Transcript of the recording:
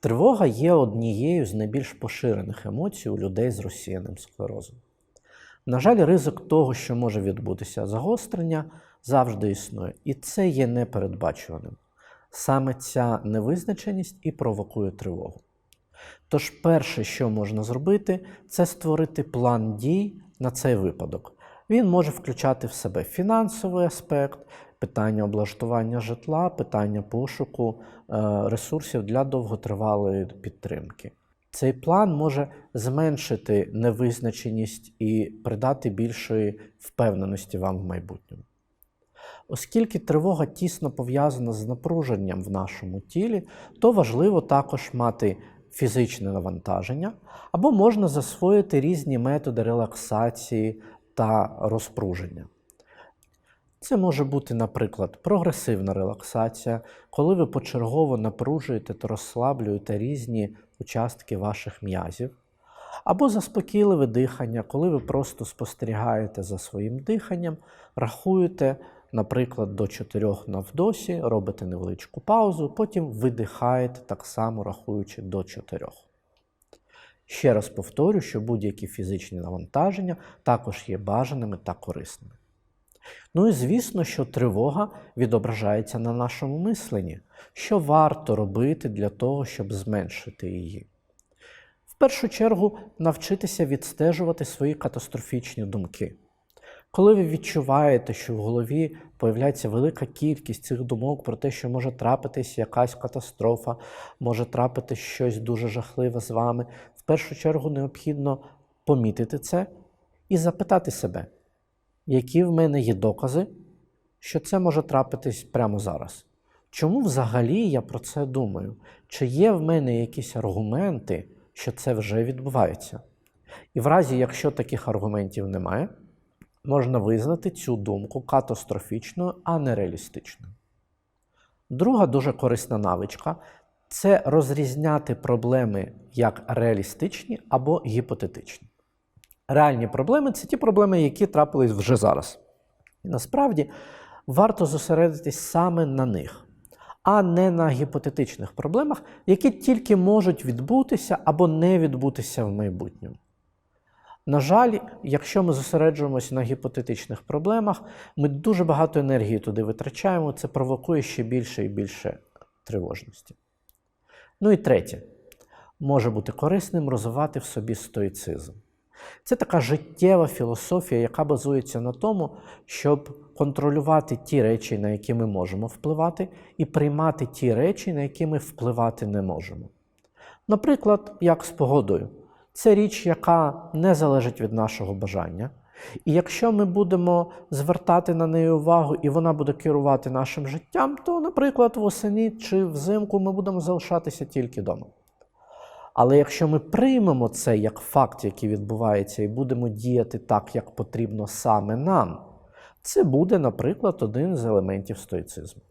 Тривога є однією з найбільш поширених емоцій у людей з розсіяним склерозом. На жаль, ризик того, що може відбутися загострення, завжди існує, і це є непередбачуваним. Саме ця невизначеність і провокує тривогу. Тож, перше, що можна зробити, це створити план дій на цей випадок. Він може включати в себе фінансовий аспект, питання облаштування житла, питання пошуку е, ресурсів для довготривалої підтримки. Цей план може зменшити невизначеність і придати більшої впевненості вам в майбутньому. Оскільки тривога тісно пов'язана з напруженням в нашому тілі, то важливо також мати фізичне навантаження, або можна засвоїти різні методи релаксації та розпруження. Це може бути, наприклад, прогресивна релаксація, коли ви почергово напружуєте та розслаблюєте різні участки ваших м'язів, або заспокійливе дихання, коли ви просто спостерігаєте за своїм диханням, рахуєте, наприклад, до 4 на вдосі, робите невеличку паузу, потім видихаєте так само рахуючи до 4. Ще раз повторю, що будь-які фізичні навантаження також є бажаними та корисними. Ну і звісно, що тривога відображається на нашому мисленні, що варто робити для того, щоб зменшити її. В першу чергу навчитися відстежувати свої катастрофічні думки. Коли ви відчуваєте, що в голові появляється велика кількість цих думок про те, що може трапитись якась катастрофа, може трапитись щось дуже жахливе з вами, першу чергу необхідно помітити це і запитати себе, які в мене є докази, що це може трапитись прямо зараз. Чому взагалі я про це думаю? Чи є в мене якісь аргументи, що це вже відбувається? І в разі, якщо таких аргументів немає, можна визнати цю думку катастрофічною, а не реалістичною. Друга дуже корисна навичка це розрізняти проблеми як реалістичні або гіпотетичні. Реальні проблеми це ті проблеми, які трапились вже зараз. І насправді варто зосередитись саме на них, а не на гіпотетичних проблемах, які тільки можуть відбутися або не відбутися в майбутньому. На жаль, якщо ми зосереджуємося на гіпотетичних проблемах, ми дуже багато енергії туди витрачаємо, це провокує ще більше і більше тривожності. Ну і третє, може бути корисним розвивати в собі стоїцизм. Це така життєва філософія, яка базується на тому, щоб контролювати ті речі, на які ми можемо впливати, і приймати ті речі, на які ми впливати не можемо. Наприклад, як з погодою. Це річ, яка не залежить від нашого бажання. І якщо ми будемо звертати на неї увагу і вона буде керувати нашим життям, то, наприклад, восені чи взимку ми будемо залишатися тільки вдома. Але якщо ми приймемо це як факт, який відбувається, і будемо діяти так, як потрібно саме нам, це буде, наприклад, один з елементів стоїцизму.